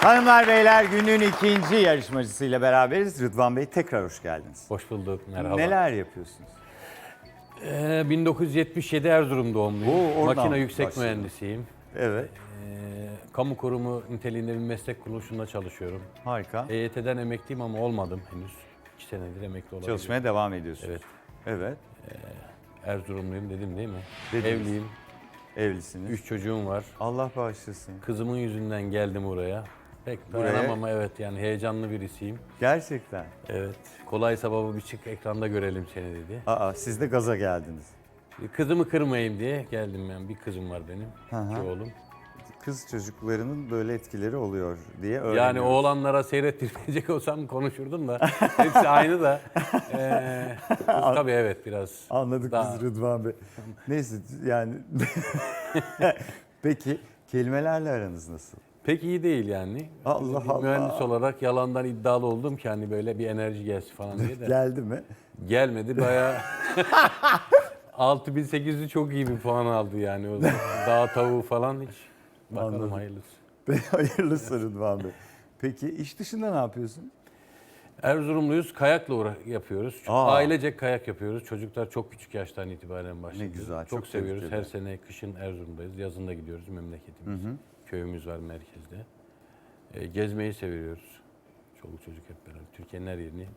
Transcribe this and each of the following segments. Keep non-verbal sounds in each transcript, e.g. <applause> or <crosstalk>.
Hanımlar beyler günün ikinci yarışmacısıyla beraberiz. Rıdvan Bey tekrar hoş geldiniz. Hoş bulduk, merhaba. Neler yapıyorsunuz? Ee, 1977 Erzurum doğumluyum. Oo, oradan Makine yüksek başladım. mühendisiyim. Evet, Ee, kamu kurumu niteliğinde bir meslek kuruluşunda çalışıyorum. harika. EYT'den emekliyim ama olmadım henüz. 2 senedir emekli olabilirim. Çalışmaya devam ediyorsunuz. Evet. Evet, Erzurumluyum dedim değil mi? Dediniz. Evliyim, evlisiniz. 3 çocuğum var. Allah bağışlasın. Kızımın yüzünden geldim oraya. Pek Buraya- dayanamam evet yani heyecanlı birisiyim. Gerçekten. Evet. Kolaysa baba bir çık ekranda görelim seni dedi. Aa, siz de gaza geldiniz. Kızımı kırmayayım diye geldim ben. Bir kızım var benim. Hı iki oğlum. Kız çocuklarının böyle etkileri oluyor diye Yani öğreniyoruz. oğlanlara seyrettirecek <laughs> olsam konuşurdum da hepsi aynı da. <laughs> Ee, tabii evet biraz. Anladık Daha- biz Rıdvan Bey. Neyse yani. <laughs> Peki kelimelerle aranız nasıl? Pek iyi değil yani. Allah Allah. Mühendis olarak yalandan iddialı oldum ki hani böyle bir enerji gelsin falan diye de. <laughs> Geldi mi? Gelmedi bayağı <laughs> 6800'ü çok iyi bir puan aldı yani. O <laughs> dağ tavuğu falan hiç. Bakalım Anladım. hayırlısı. Hayırlısı Rıdvan Bey. Peki iş dışında ne yapıyorsun? Erzurumluyuz. Kayakla uğra- yapıyoruz. Çok- Aa. Ailecek kayak yapıyoruz. Çocuklar çok küçük yaştan itibaren başladı. Güzel, Çok, çok seviyoruz. tebrik Her ederim. sene kışın Erzurum'dayız. Yazın da gidiyoruz memleketimiz. Köyümüz var merkezde. E, gezmeyi seviyoruz. Çoluk çocuk hep beraber. Türkiye'nin her yerini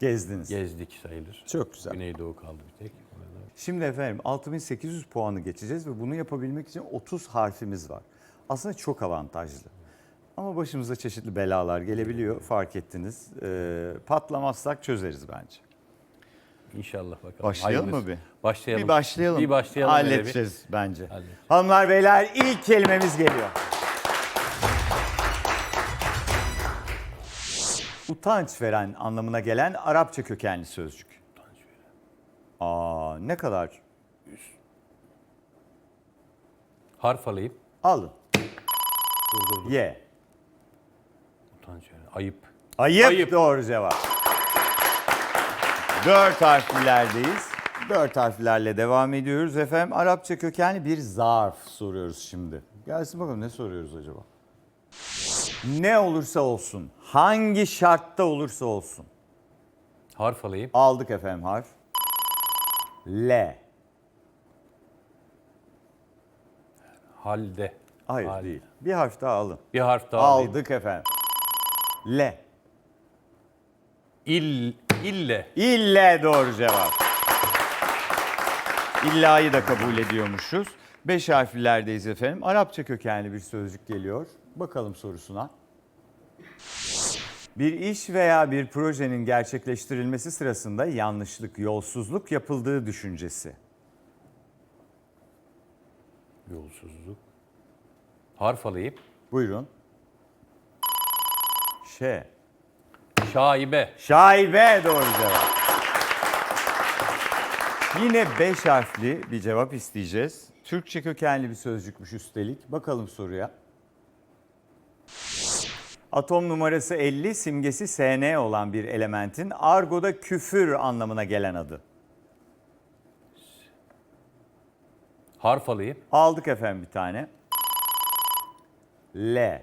Gezdiniz. gezdik sayılır. Çok güzel. Güneydoğu kaldı bir tek. Orada. Şimdi efendim 6800 puanı geçeceğiz ve bunu yapabilmek için 30 harfimiz var. Aslında çok avantajlı. Ama başımıza çeşitli belalar gelebiliyor fark ettiniz. Ee, patlamazsak çözeriz bence. İnşallah bakalım. Başlayalım Hayırlısı. mı bir? Başlayalım. Bir başlayalım. Bir başlayalım. hele bir. Halledeceğiz bence. Halledeceğiz. Hanımlar beyler ilk kelimemiz geliyor. Utanç veren anlamına gelen Arapça kökenli sözcük. Aa ne kadar? Harf alayım. Alın. Dur dur dur. Ye. Utanç yani. Ayıp. Ayıp, Ayıp. doğru cevap. Dört harflerdeyiz. Dört harflerle devam ediyoruz efendim. Arapça kökenli bir zarf soruyoruz şimdi. Gelsin bakalım ne soruyoruz acaba? Ne olursa olsun, hangi şartta olursa olsun. Harf alayım. Aldık efendim harf. L. Halde. Hayır Hal. değil. Bir harf daha alın. Bir harf daha alayım. Aldık efendim. L. İl, ille. İlle doğru cevap. İlla'yı da kabul ediyormuşuz. Beş harflerdeyiz efendim. Arapça kökenli bir sözcük geliyor. Bakalım sorusuna. Bir iş veya bir projenin gerçekleştirilmesi sırasında yanlışlık, yolsuzluk yapıldığı düşüncesi. Yolsuzluk. Harf alayım. Buyurun. Ş. Şaibe. Şaibe doğru cevap. Yine beş harfli bir cevap isteyeceğiz. Türkçe kökenli bir sözcükmüş üstelik. Bakalım soruya. Atom numarası 50, simgesi Sn olan bir elementin argoda küfür anlamına gelen adı. Harf alayım. Aldık efendim bir tane. L.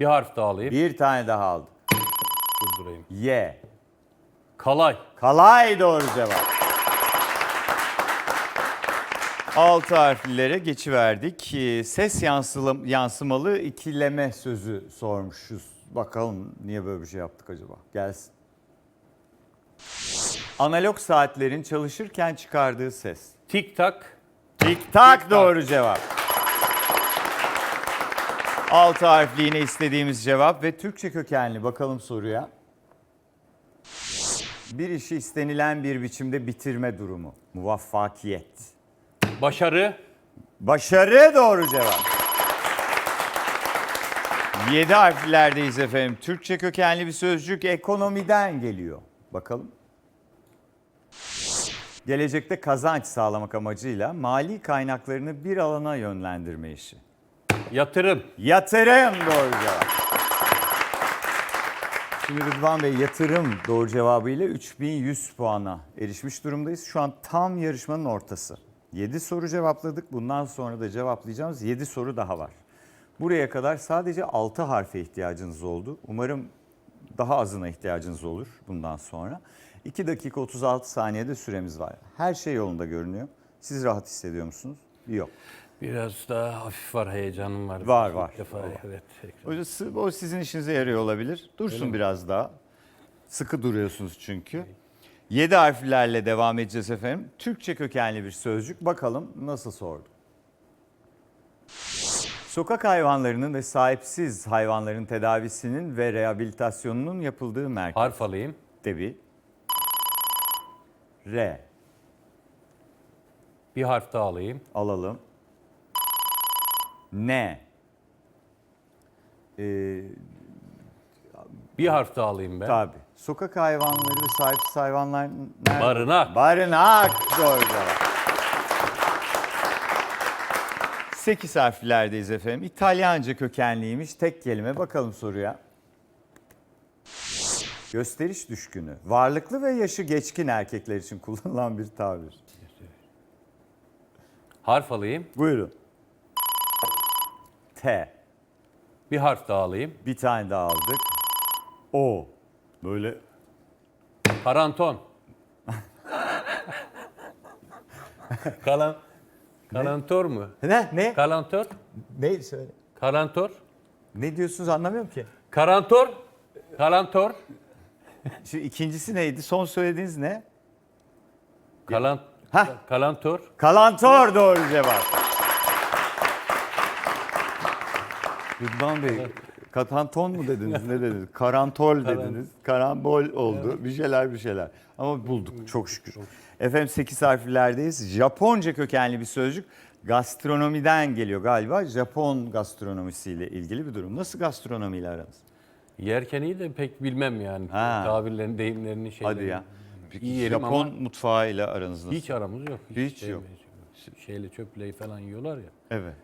Bir harf daha alayım. Bir tane daha aldık. Durdurayım. Y. Kalay. Kalay doğru cevap. Altı harflilere geçiverdik. Ee, Ses yansılım, yansımalı ikileme sözü sormuşuz. Bakalım niye böyle bir şey yaptık acaba? Gelsin. Analog saatlerin çalışırken çıkardığı ses. Tik tak. Tik tak doğru cevap. Altı harfli yine istediğimiz cevap ve Türkçe kökenli bakalım soruya. Bir işi istenilen bir biçimde bitirme durumu. Muvaffakiyet. Başarı. Başarı doğru cevap. Yedi harflerdeyiz efendim. Türkçe kökenli bir sözcük ekonomiden geliyor. Bakalım. Gelecekte kazanç sağlamak amacıyla mali kaynaklarını bir alana yönlendirme işi. Yatırım. Yatırım doğru cevap. Şimdi Rıdvan Bey yatırım doğru cevabıyla 3100 puana erişmiş durumdayız. Şu an tam yarışmanın ortası. 7 soru cevapladık. Bundan sonra da cevaplayacağımız 7 soru daha var. Buraya kadar sadece 6 harfe ihtiyacınız oldu. Umarım daha azına ihtiyacınız olur bundan sonra. 2 dakika 36 saniyede süremiz var. Her şey yolunda görünüyor. Siz rahat hissediyor musunuz? Yok. Biraz daha hafif var, heyecanım var. Var, İlk var. Defa, Var. evet. Sı- o sizin işinize yarıyor olabilir. Dursun biraz daha. Sıkı duruyorsunuz çünkü. 7 harflerle devam edeceğiz efendim. Türkçe kökenli bir sözcük. Bakalım nasıl sordu. Sokak hayvanlarının ve sahipsiz hayvanların tedavisinin ve rehabilitasyonunun yapıldığı merkez. Harf alayım. bir. R. Bir harf daha alayım. Alalım. N. Ee, Bir harf daha alayım ben. Tabii. Sokak hayvanları ve sahipsiz hayvanlar nerede? Barınak. Barınak. Doğru cevap. 8 harflerdeyiz efendim. İtalyanca kökenliymiş. Tek kelime. Bakalım soruya. Gösteriş düşkünü. Varlıklı ve yaşı geçkin erkekler için <laughs> kullanılan bir tabir. Harf alayım. Buyurun. T. Bir harf daha alayım. Bir tane daha aldık. O. Böyle Karanton. Kalan Kalantor mu? ne ne Kalantor? ne söyle. Kalantor? Ne diyorsunuz anlamıyorum ki. Karantor? Kalantor? Şu ikincisi neydi? Son söylediğiniz ne? Kalan Hah. Kalantor? Kalantor doğru cevap. Rıdvan Bey, katanton mu dediniz, ne <laughs> dediniz? Karantol dediniz, karambol oldu, bir şeyler bir şeyler. Ama bulduk çok şükür. Efendim 8 harflerdeyiz. Japonca kökenli bir sözcük. Gastronomiden geliyor galiba. Japon gastronomisiyle ilgili bir durum. Nasıl gastronomiyle aranız? Yerken iyi de pek bilmem yani. Ha. Tabirlerini, deyimlerini, şeylerini. Hadi ya. Peki İyi yerim Japon ama mutfağıyla aranız nasıl? hiç aramız yok. Hiç yok. Şeyle çöpleyi falan yiyorlar ya. Evet.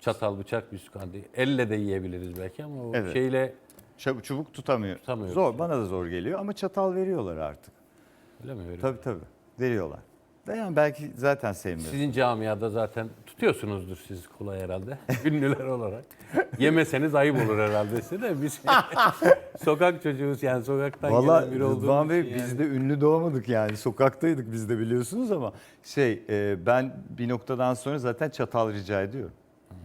Çatal, bıçak, bisküvi. Elle de yiyebiliriz belki ama o Evet. şeyle Çab- çubuk tutamıyor. Tutamıyoruz Zor, bana da zor geliyor ama çatal veriyorlar artık. öyle mi? Öyle. Tabii tabii. Veriyorlar. Ve yani belki zaten sevmiyor. Sizin camiada zaten tutuyorsunuzdur siz kolay herhalde. <laughs> Ünlüler olarak. Yemeseniz ayıp olur herhalde size de biz <laughs> sokak çocuğuyuz yani sokaktan Valla gelen biri olduğumuz Rıdvan Bey için yani. biz de ünlü doğmadık yani. Sokaktaydık biz de biliyorsunuz ama şey e, ben bir noktadan sonra zaten çatal rica ediyorum.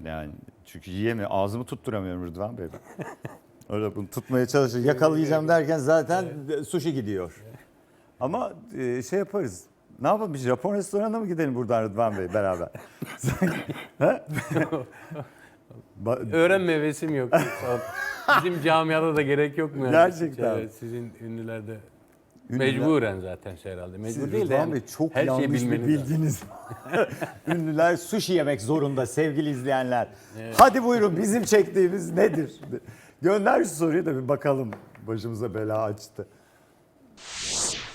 Yani çünkü yiyemiyor. Ağzımı tutturamıyorum Rıdvan Bey. <laughs> Öyle bunu tutmaya çalışıyor. Yakalayacağım derken zaten sushi gidiyor. Ama e, şey yaparız. Ne yapalım? Bir Japon restoranına mı gidelim buradan Rıdvan Bey beraber? <laughs> Ha? <laughs> Ba- Öğrenme hevesim yok. Bizim camiada da gerek yok mu? Yani? Gerçekten. Sizin ünlülerde Ünlüler- mecburen zaten herhalde. Mecbur Siz değil de yani Bey çok her şeyi yanlış bilginiz <laughs> var. Ünlüler sushi yemek zorunda sevgili izleyenler. Hadi buyurun bizim çektiğimiz nedir? Gönder şu soruyu da bir bakalım. Başımıza bela açtı.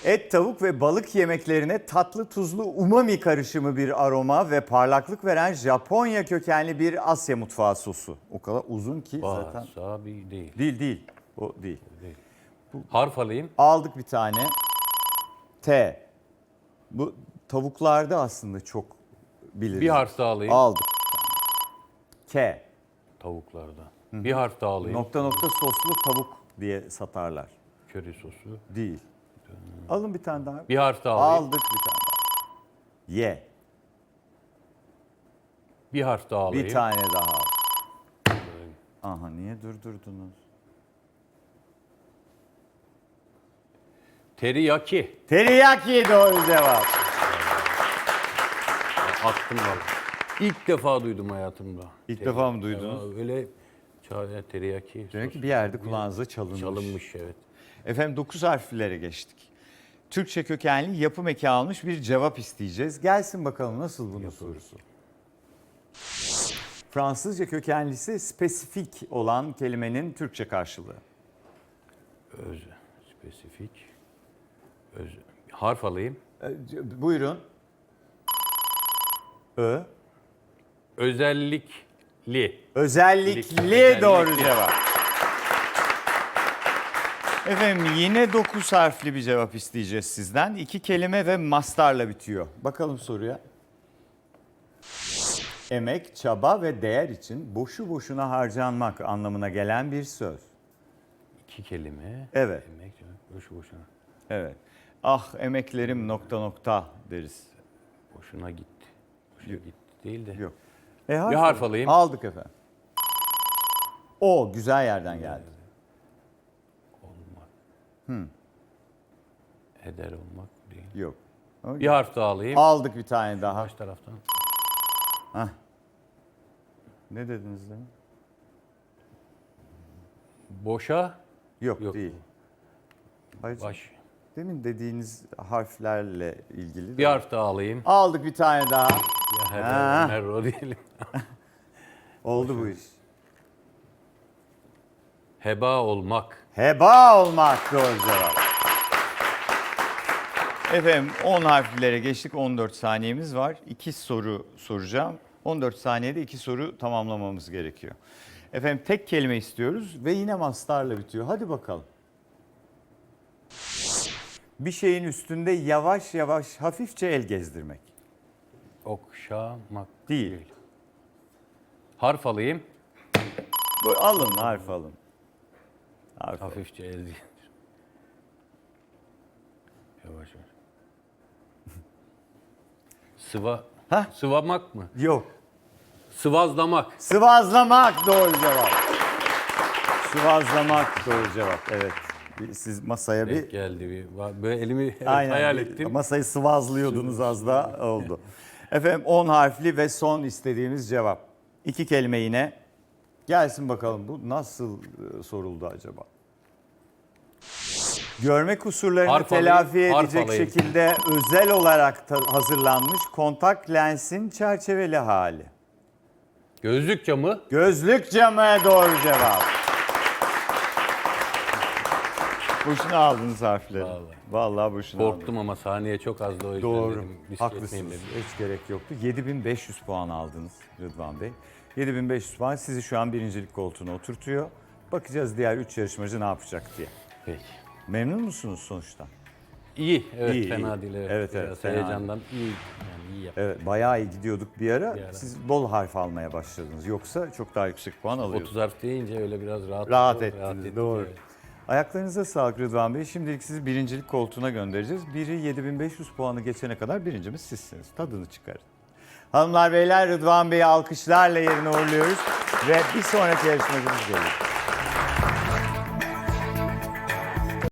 Et, tavuk ve balık yemeklerine tatlı tuzlu umami karışımı bir aroma ve parlaklık veren Japonya kökenli bir Asya mutfağı sosu. O kadar uzun ki zaten. Wasabi değil. Değil değil. O değil. Harf alayım. Aldık bir tane. T. Bu tavuklarda aslında çok biliriz. Bir harf daha alayım. Aldık. K. Tavuklarda. Bir harf daha alayım. Nokta nokta soslu tavuk diye satarlar. Köri sosu. Değil. Alın bir tane daha. Bir harf daha alayım. Aldık bir tane daha. Y. Bir harf daha alayım. Bir tane daha. Aha niye durdurdunuz? Teriyaki. Teriyaki doğru cevap. Attım valla. İlk defa duydum hayatımda. İlk defa mı duydunuz? Ya öyle teriyaki. Demek ki bir yerde kulağınıza çalınmış. çalınmış evet. Efendim 9 harflere geçtik. Türkçe kökenli yapım eki almış bir cevap isteyeceğiz. Gelsin bakalım nasıl bunun sorusu. Fransızca kökenlisi spesifik olan kelimenin Türkçe karşılığı. Öz, spesifik. Öz, harf alayım. C- Buyurun. Ö. Özellikli. Özellikli Özellikli. doğru cevap. Efendim yine 9 harfli bir cevap isteyeceğiz sizden. İki kelime ve mastarla bitiyor. Bakalım soruya. Emek, çaba ve değer için boşu boşuna harcanmak anlamına gelen bir söz. İki kelime. Evet. Emek, boşu boşuna. Evet. Ah emeklerim nokta nokta deriz. Boşuna gitti. Boşuna gitti değil de. Yok. E, Bir harf alayım. Aldık efendim. O güzel yerden geldi. Olmak. Eder olmak değil. Yok. O- Bir harf daha alayım. Aldık bir tane daha. Baş taraftan. Ne dediniz demin? Boşa. Yok, Yok. değil. Hayır. Baş. Demin dediğiniz harflerle ilgili. Bir de- harf daha alayım. Aldık bir tane daha. Ya her Ha. her o diyelim. <laughs> Oldu bu iş. Heba olmak. Heba olmak doğru cevap. Efendim 10 harflere geçtik. 14 saniyemiz var. 2 soru soracağım. 14 saniyede 2 soru tamamlamamız gerekiyor. Efendim tek kelime istiyoruz ve yine mastarla bitiyor. Hadi bakalım. Bir şeyin üstünde yavaş yavaş hafifçe el gezdirmek. Okşamak Değil. Harf alayım. Bu alın harf alın. Harf alın. Hafifçe el diye. Yavaş yavaş. <laughs> Sıva. Hah. Sıvamak mı? Yok. Sıvazlamak. Sıvazlamak doğru cevap. Sıvazlamak doğru cevap. Evet. Bir- Siz masaya bir Denk geldi bir. Böyle elimi <laughs> aynen hayal ettim. masayı sıvazlıyordunuz az da oldu. Efendim 10 harfli ve son istediğimiz cevap. İki kelime yine. Gelsin bakalım bu nasıl e, soruldu acaba? Görme kusurlarını Harf alayım, telafi harf edecek alayım. şekilde özel olarak hazırlanmış kontak lensin çerçeveli hali. Gözlük camı. Gözlük camı doğru cevap. Boşuna aldınız harfleri. Vallahi. Vallahi boşuna aldınız. Korktum ama saniye çok azdı o yüzden Doğru. dedim. risk Haklısınız. dedim. Hiç gerek yoktu. 7500 puan aldınız Rıdvan Bey. 7500 puan sizi şu an birincilik koltuğuna oturtuyor. Bakacağız diğer 3 yarışmacı ne yapacak diye. Peki. Memnun musunuz sonuçtan? İyi. Evet İyi, fena iyi. değil. Evet, Evet, evet, Biraz fena heyecandan iyi. Yani iyi yap. Evet bayağı iyi gidiyorduk bir ara. Ara. Siz bol harf almaya başladınız. Yoksa çok daha yüksek puan alıyordunuz. 30 harf deyince öyle biraz rahat Rahat ettiniz doğru. evet. Ayaklarınıza sağlık Rıdvan Bey. Şimdilik sizi birincilik koltuğuna göndereceğiz. Biri 7500 puanı geçene kadar birincimiz sizsiniz. Tadını çıkarın. Hanımlar beyler Rıdvan Bey'i alkışlarla yerine uğurluyoruz. Ve bir sonraki yarışmacımız geliyor.